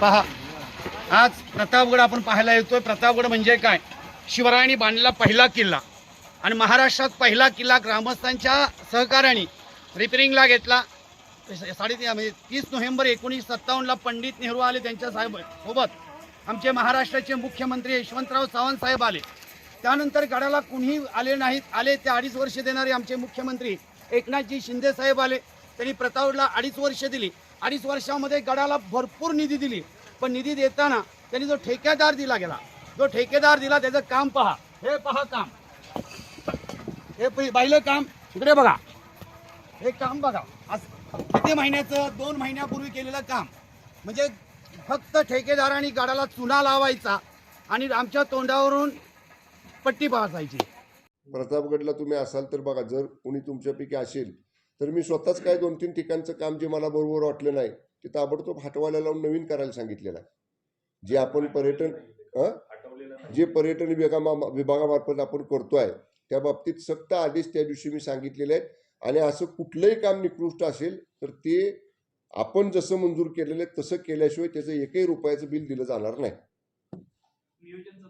पहा आज प्रतापगड आपण पाहायला येतोय. प्रतापगड म्हणजे काय? शिवरायांनी बांधलेला पहिला किल्ला. आणि महाराष्ट्रात पहिला किल्ला ग्रामस्थांच्या सहकार्याने रिपेरिंगला घेतला. साडेतीन म्हणजे तीस नोव्हेंबर एकोणीसशे सत्तावन्नला पंडित नेहरू आले त्यांच्या साहेब सोबत. आमचे महाराष्ट्राचे मुख्यमंत्री यशवंतराव चव्हाण साहेब आले. त्यानंतर गडाला कुणीही आले नाहीत. आले ते अडीच वर्ष देणारे आमचे मुख्यमंत्री एकनाथजी शिंदे साहेब आले. त्यांनी प्रतापला अडीच वर्ष दिली. अडीच वर्षामध्ये गडाला भरपूर निधी दिली. पण निधी देताना त्यांनी जो ठेकेदार दिला गेला जो ठेकेदार दिला त्याचं काम पहा. हे पहा काम. हे पहिलं काम? इकडे बघा. हे काम बघा. आज किती महिन्याचं? दोन महिन्यापूर्वी केलेलं काम. म्हणजे फक्त ठेकेदारांनी गाडाला चुना लावायचा आणि आमच्या तोंडावरून पट्टी पाहायची प्रतापगडला तुम्ही असाल तर बघा जर कोणी तुमच्यापैकी असेल तर मी स्वतःच काय दोन तीन ठिकाणचं काम जे मला बरोबर वाटलं नाही ते ताबडतोब हटवायला लावून नवीन करायला सांगितलेलं आहे. जे आपण पर्यटन जे पर्यटन विभागा विभागामार्फत आपण करतोय त्या बाबतीत सक्त आदेश त्या दिवशी मी सांगितलेले आहेत. आणि असं कुठलंही काम निकृष्ट असेल तर ते आपण जसं मंजूर केलेलं आहे तसं केल्याशिवाय त्याचं एकही रुपयाचं बिल दिलं जाणार नाही. नियोजन